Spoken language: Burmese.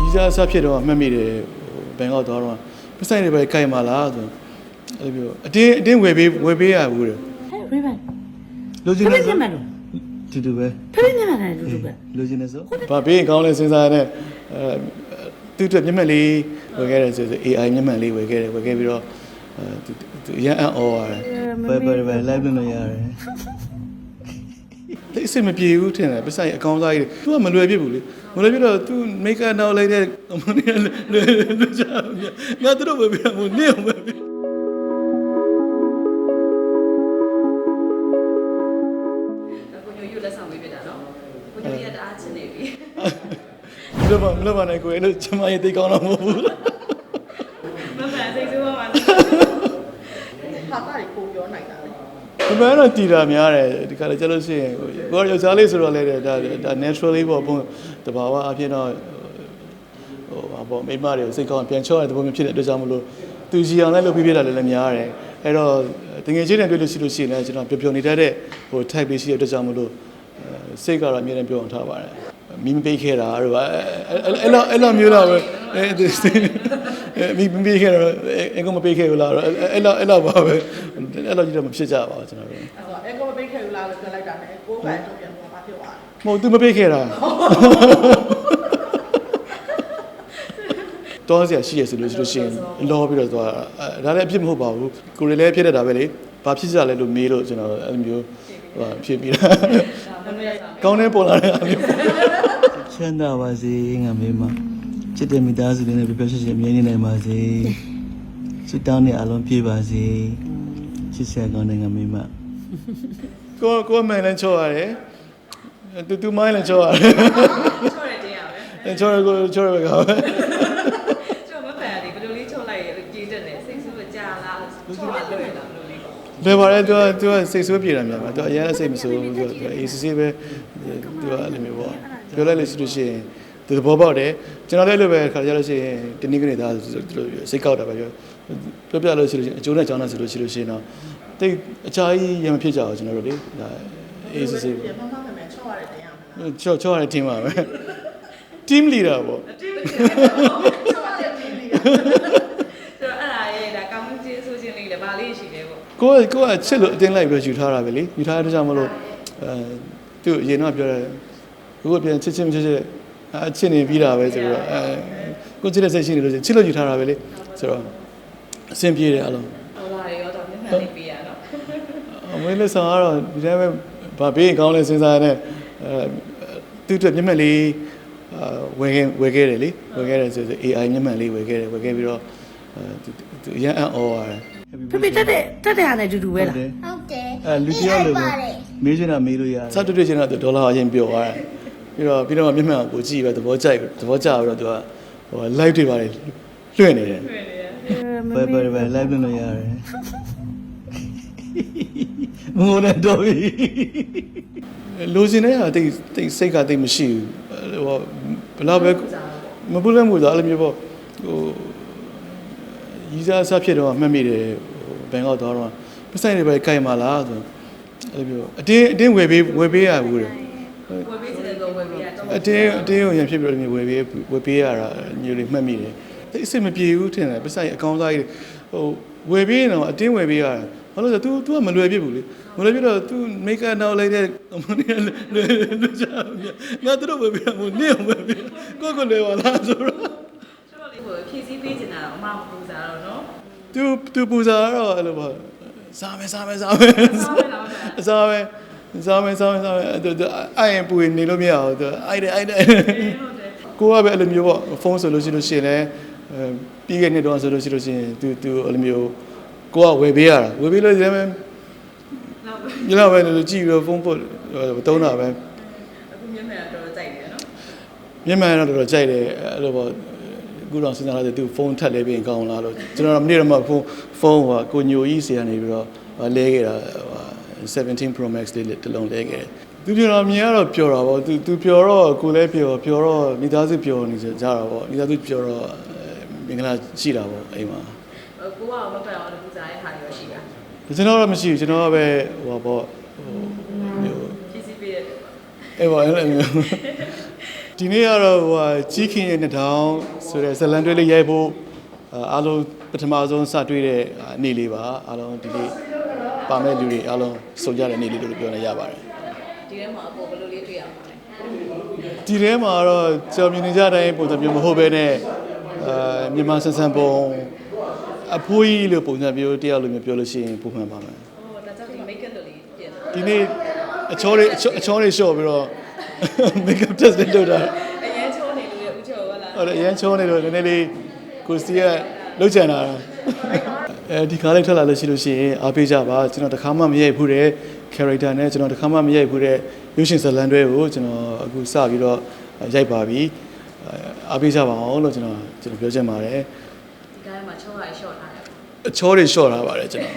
ရီးစားဆဖြစ်တော့မှတ်မိတယ်ဟိုဘန်ကောက်သွားတော့ပတ်ဆိုင်တွေပဲကြိုက်မှာလားဆိုအဲ့လိုမျိုးအတင်းအတင်းဝယ်ပေးဝယ်ပေးရဘူးတဲ့ဟဲ့ရိဘန်လိုချင်ဖိတယ်ဖိဆိုညမလို့တူတူပဲဖိဖိညမတယ်လူလူပဲလိုချင်တယ်ဆိုဘာပေးရင်ကောင်းလဲစဉ်းစားရတဲ့အဲသူ့အတွက်မျက်မှန်လေးဝယ်ခဲ့တယ်ဆိုဆို AI မျက်မှန်လေးဝယ်ခဲ့တယ်ဝယ်ခဲ့ပြီးတော့အဲသူသူရန်အံ့ဩရတယ်ပဲပဲပဲ live လုပ်လို့ရတယ် တိတ်အဆင်မပြေဘူးထင်တယ်ပဆိုင်အကောင်းစားကြီးသူကမလွယ်ပြစ်ဘူးလေမလွယ်ပြစ်တော့သူ make up နောက်လိုက်တဲ့ဟိုနေလွယ်လွယ်ချာငါတို့ပဲပြမို့နေအောင်ပဲကိုညိုယူလက်ဆောင်ပေးပြတာနော်ကိုညိုရတအားချင်နေပြီမလွယ်ပါမလွယ်ပါနဲ့ကိုအဲ့လိုချမရေးတိတ်ကောင်းတော့မဟုတ်ဘူး မမှန်စိတ်ဆိုးပါမှာ ဟာတာကိုပြောနိုင်တာလေ ဒီမှာတော့တည်တာများတယ်ဒီကလည်းကျလို့ရှိရင်ဟိုကိုယ်ယောက်ျားလေးဆိုတော့လည်းဒါဒါ naturally ပေါ့ဘုံတဘာဝအဖြစ်တော့ဟိုဟာပေါ့မိမတွေကိုစိတ်ကောင်းပြန်ချောရတဲ့ဘုံမျိုးဖြစ်တဲ့အတွက်ကြောင့်မလို့သူကြီးအောင်လည်းလုပ်ပြီးပြတာလည်းလည်းများတယ်အဲ့တော့တငယ်ချင်းတွေတွေ့လို့ရှိလို့ရှိရင်လည်းကျွန်တော်ပျော်ပျော်နေတတ်တဲ့ဟို type လေးရှိတဲ့အတွက်ကြောင့်မလို့စိတ်ကတော့အမြဲတမ်းပြောအောင်ထားပါတယ် မိမပေးခဲ့တာတို့ပါအဲ့လိုအဲ့လိုမျိုးတော့ပဲမိမပေးခဲ့တော့အကောင်မပေးခဲ့ဘူးလားအဲ့လိုအဲ့လိုပါပဲအဲ့လိုကြီးတော့မဖြစ်ကြပါဘူးကျွန်တော်တို့အဲ့တော့အဲကောမပိတ်ခဲ့ဘူးလားလို့ပြောလိုက်တာနဲ့ကိုယ်ပိုင်တော့ပြန်တော့ဘာဖြစ်သွားလဲမဟုတ်သူမပေးခဲ့တာတော့ဆရာရှိရဆိုလို့ရှိလို့ရှိရင်လောပြီးတော့သွားဒါလည်းအဖြစ်မဟုတ်ပါဘူးကိုရီလည်းဖြစ်တတ်တာပဲလေ ဘာဖြစ်ကြလဲလို့မေးလို့ကျွန်တော်အဲ့လိုမျိုးဟိုဖြစ်ပြီးတာမမရဆောင်ကောင်းတဲ့ပေါ်လာတဲ့အားမျိုးချမ်းသာပါစေငါမေးမချစ်တဲ့မိသားစုတွေနဲ့ပြပြရှင်းရှင်းအမြဲနေနိုင်ပါစေဆုတောင်းနေအားလုံးပြည့်ပါစေချစ်ဆရာကောင်းတဲ့ငါမေးမကိုကိုမန်လည်းချောရတယ်တူတူမိုင်းလည်းချောရတယ်ချောရတဲ့ရပဲချောရကိုချောရပဲကောချောမမှန်တယ်ဘယ်လိုလေးချောလိုက်ရကြေးတက်တယ်စိတ်ဆိုးကြလားချောရလွယ် လားဘယ်လိုလေးလဲပါတယ်သူကသူကစိတ်ဆိုးပြေတာများပါသူအရင်ကစိတ်မဆိုးဘူးသူကအေးစစ်စစ်ပဲသူကအဲ့လိုမျိုးပေါ့ပြောလိုက်လို့ရှိလို့ရှိရင်သူသဘောပေါက်တယ်ကျွန်တော်လည်းအဲ့လိုပဲခါကြလို့ရှိရင်တနည်းကနေသားသူတို့စိတ်ကောက်တာပဲပြောပြောပြလို့ရှိလို့ရှိရင်အကျိုးနဲ့ကြောင်းနဲ့ဆိုလို့ရှိလို့ရှိရင်တော့တိတ်အချာကြီးရမဖြစ်ကြအောင်ကျွန်တော်တို့လေဒါအေးစစ်စစ်ပြန်မမမချော့ရတဲ့တရားမလားချော့ချော့ရတဲ့ team ပါပဲ team leader ပေါ့ချော့တဲ့ဒီလေးဆိုတော့အဲ့ဒါရဲ့ဒါ ကောင်းမှုချင်းဆိုးချင်းလေးလည်းဗာလေးရှိတယ်ပေါ့ကိုကကိုကချစ်လို့အတင်းလိုက်ပြီးယူထားတာပဲလေယူထားတဲ့ကြောင့်မလို့အဲသူအရင်တော့ပြောတယ်ကိုကပြန်ချစ်ချစ်မချစ်ချစ်အချစ်နေပြီးတာပဲဆိုတော့အဲကိုချစ်တဲ့စိတ်ရှိနေလို့ချစ်လို့ယူထားတာပဲလေဆိုတော့အဆင်ပြေတယ်အလုံးဟောလာရောတော့မျက်မှန်လေးပေးရတော့အမွေးလက်ဆောင်ကတော့ဒီတိုင်းပဲဗာပေးရင်ကောင်းလဲစဉ်းစားရတဲ့အဲသူ့အတွက်မျက်မှန်လေးအာဝယ်ခဲ့ဝယ်ခဲ့တယ်လေဝယ်ခဲ့တယ်ဆိုဆို AI မျက်မှန်လေးဝယ်ခဲ့တယ်ဝယ်ခဲ့ပြီးတော့အဲသူရန်အံ့ဩရတယ်ဖိဖိတက်တဲ့တက်တဲ့ဟာနဲ့တူတူပဲလားဟုတ်တယ်အဲလူတယောက်လိုပဲမေးချင်တာမေးလို့ရတယ်စတူတွေ့ချင်တာသူဒေါ်လာအရင်ပြောသွားတယ်ပြီးတော့ပြီးတော့မျက်မှန်ကိုကြည့်ပဲသဘောကျတယ်သဘောကျပြီးတော့သူကဟို live တွေပါတယ်လွှင့်နေတယ်ပဲပဲပဲ live လုပ်လို့ရတယ်မငိုနဲ့တော့ပြီလိုချင်တဲ့ဟာတိတ်တိတ်စိတ်ကတိတ်မရှိဘူးဟိုဘယ်တော့ပဲမပူလဲမှုသားအဲ့လိုမျိုးပေါ့ဟို ရီးစားဆဖြစ်တော့မှတ်မိတယ်ဟိုဘန်ကောက်သွားတော့ပတ်ဆိုင်တွေပဲကြိုက်မှာလားဆိုအဲ့လိုမျိုးအတင်းအတင်းဝယ်ပေးဝယ်ပေးရဘူးတဲ့ ဝယ်ပေးချင်တဲ့တော့ဝယ်ပေးရတော့ အတင်းအတင်းကိုရံဖြစ်ပြီးတော့ဝယ်ပေးဝယ်ပေးရတာမျိုးလေးမှတ်မိတယ်တိတ်အဆင်မပြေဘူးထင်တယ်ပတ်ဆိုင်အကောင်းစားကြီးဟိုဝယ်ပေးရင်တော့အတင်းဝယ်ပေးရတာဘာလို့လဲဆိုတော့ तू तू ကမလွယ်ပြစ်ဘူးလေမလွယ်ပြစ်တော့ तू make up နောက်လိုက်တဲ့ဟိုနေလွယ်လွယ်ချာငါတို့ဝယ်ပေးတာမို့နေအောင်ဝယ်ပေးကိုကိုလွယ်ပါလားဆိုတော့ ဟိုဖြည့်ဆည်းပေးချင်တာအမပူဇာတော့နော်သူသူပူဇာတော့အဲ့လိုပါစားမယ်စားမယ်စားမယ်စားမယ်စားမယ်စားမယ်စားမယ်အဲ့ရင်ပူရင်နေလို့မရဘူးသူအဲ့တယ်အဲ့တယ်ကိုကပဲအဲ့လိုမျိုးပေါ့ဖုန်းဆိုလို့ရှိလို့ရှိရင်လည်းပြီးခဲ့တဲ့တော့ဆိုလို့ရှိလို့ရှိရင်သူသူအဲ့လိုမျိုးကိုကဝယ်ပေးရတာဝယ်ပေးလို့လည်းညလောက်ပဲလို့ကြည့်ပြီးတော့ဖုန်းပို့တုံးတာပဲအခုမြန်မာတော့ကြိုက်တယ်နော်မြန်မာတော့တော်တော်ကြိုက်တယ်အဲ့လိုပေါ့ အခုတော့စဉ်းစားလိုက်တယ် तू ဖုန်းထက်လဲပြီးရင်ကောင်းလားလို့ကျွန်တော်မနေ့တော့မှဖုန်းဖုန်းဟိုကိုညိုကြီးစီကနေပြီးတော့လဲခဲ့တာ17 Pro Max လေးတစ်လုံးလဲခဲ့တယ်သူပြောတော့မြင်ရတော့ပျော်တာပေါ့သူသူပျော်တော့ကိုလည်းပျော်ပျော်တော့မိသားစုပျော်နေကြတာပေါ့မိသားစုပျော်တော့မင်္ဂလာရှိတာပေါ့အိမ်မှာကိုကမပတ်အောင်ပူစားတဲ့ဟာရောရှိတာကျွန်တော်တော့မရှိဘူးကျွန်တော်ကပဲဟိုပေါ့ဟိုမျိုးဖြည့်ဆည်းပေးတဲ့အဲ့ပေါ့အဲ့လိုမျိုး ဒီနေ့ကတော့ဟိုဟာကြီးခင်ရဲ့2000ဆိုတဲ့ဇလန်တွဲလေးရိုက်ဖို့အာအားလုံးပထမဆုံးစတွေ့တဲ့အနေလေးပါအားလုံးဒီနေ့ပါမဲ့လူတွေအားလုံးစုံကြတဲ့အနေလေးလို့ပြောနေရပါတယ်ဒီထဲမှာအပေါ်ဘယ်လိုလေးတွေ့ရမှာလဲဒီထဲမှာတော့ကြော်မြင်နေကြတဲ့အတိုင်းပုံစံမျိုးမဟုတ်ဘဲနဲ့အာမြန်မာဆန်ဆန်ပုံအဖိုးကြီးလို့ပုံစံမျိုးတရားလိုမျိုးပြောလို့ရှိရင်ပုံမှန်ပါမယ်ဟိုဒါကြောင့်ဒီ make up လို့လေးပြင်တယ်ဒီနေ့အချောလေးအချောအချောလေးလျှော့ပြီးတော့ makeup test လေးလုပ်တာအရင်ချိုးနေလို့ရဦးချိုဟုတ်လားဟုတ်တယ်အရန်ချောနေတော့နည်းနည်းလေးကိုစီကလှုပ်ချန်တာအဲဒီကားလေးထွက်လာလို့ရှိလို့ရှိရင်အားပေးကြပါကျွန်တော်တခါမှမရိုက်ဘူးတဲ့ character နဲ့ကျွန်တော်တခါမှမရိုက်ဘူးတဲ့ရုပ်ရှင်ဇာတ်လမ်းတွဲကိုကျွန်တော်အခုစပြီးတော့ရိုက်ပါပြီအားပေးကြပါအောင်လို့ကျွန်တော်ကျွန်တော်ပြောချင်ပါတယ်ဒီကားထဲမှာချိုးရရှော့ထားတယ်အချောတွေလျှော့ထားပါတယ်ကျွန်တော်